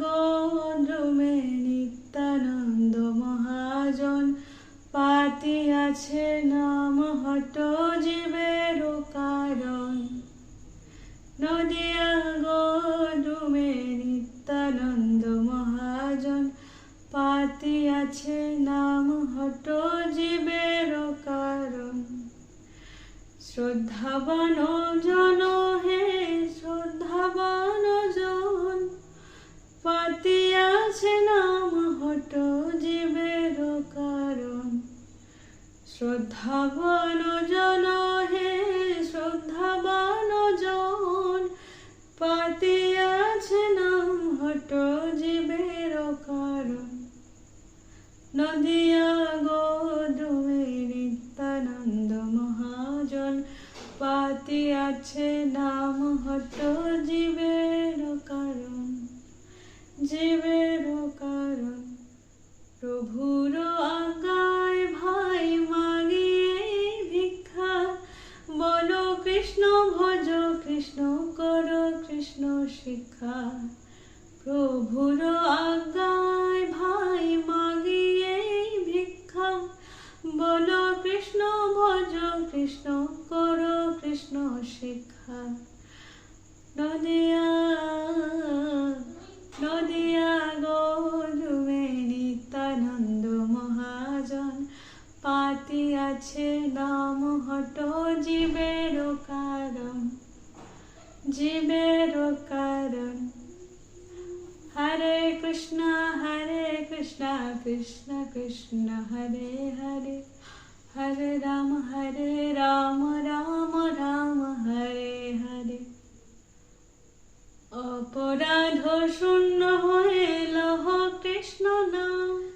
গন্দ্রমে নিত্যানন্দ মহাজন। আছে নাম হট জীবের কারণ। নদিয়া গন্দ্রমে নিত্যানন্দ মহাজন। পাতি আছে নাম হট জীবের শ্রদ্ধাবান জন হে শ্রদ্ধাবান জন। পাতিয়াছে নাম হট জীবের কারণ। শ্রদ্ধাবান জন আছে নাম হট জীবের কারণ জীবের কারণ। প্রভুর আজ্ঞায় ভাই মাগিয়ে ভিক্ষা, বলো কৃষ্ণ ভজ, কৃষ্ণ কর, কৃষ্ণ শিক্ষা। প্রভুর আজ্ঞায় ভাই কৃষ্ণ শিক্ষা নদিয়া নদিয়া গৌরবে নিত্যানন্দ মহাজন। পাতি আছে নাম হট জীবের কারণ জীবের কারণ। হরে কৃষ্ণ হরে কৃষ্ণ কৃষ্ণ কৃষ্ণ, হরে হরে। হরে রাম, হরে শূন্য হয়ে কৃষ্ণ নাম।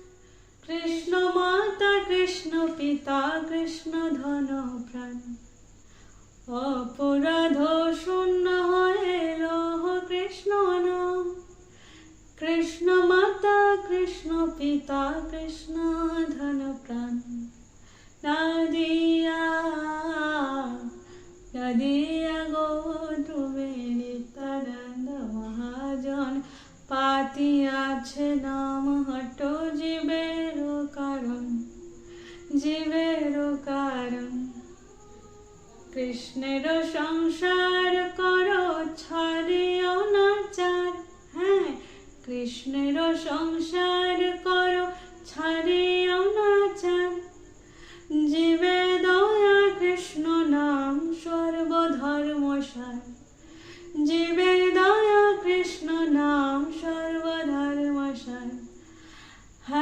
কৃষ্ণ মাতা, কৃষ্ণ পিতা, কৃষ্ণ ধন প্রাণ। অপরাধ শূন্য হয়ে কৃষ্ণ নাম। কৃষ্ণ মাতা, কৃষ্ণ পিতা, কৃষ্ণ ধন প্রাণ। নদিয়া নদিয়া পাতি আছে নাম হট জীবের কারণ জীবের কারণ। কৃষ্ণের সংসার করো, ছাড়িও না চার। হ্যাঁ কৃষ্ণের সংসার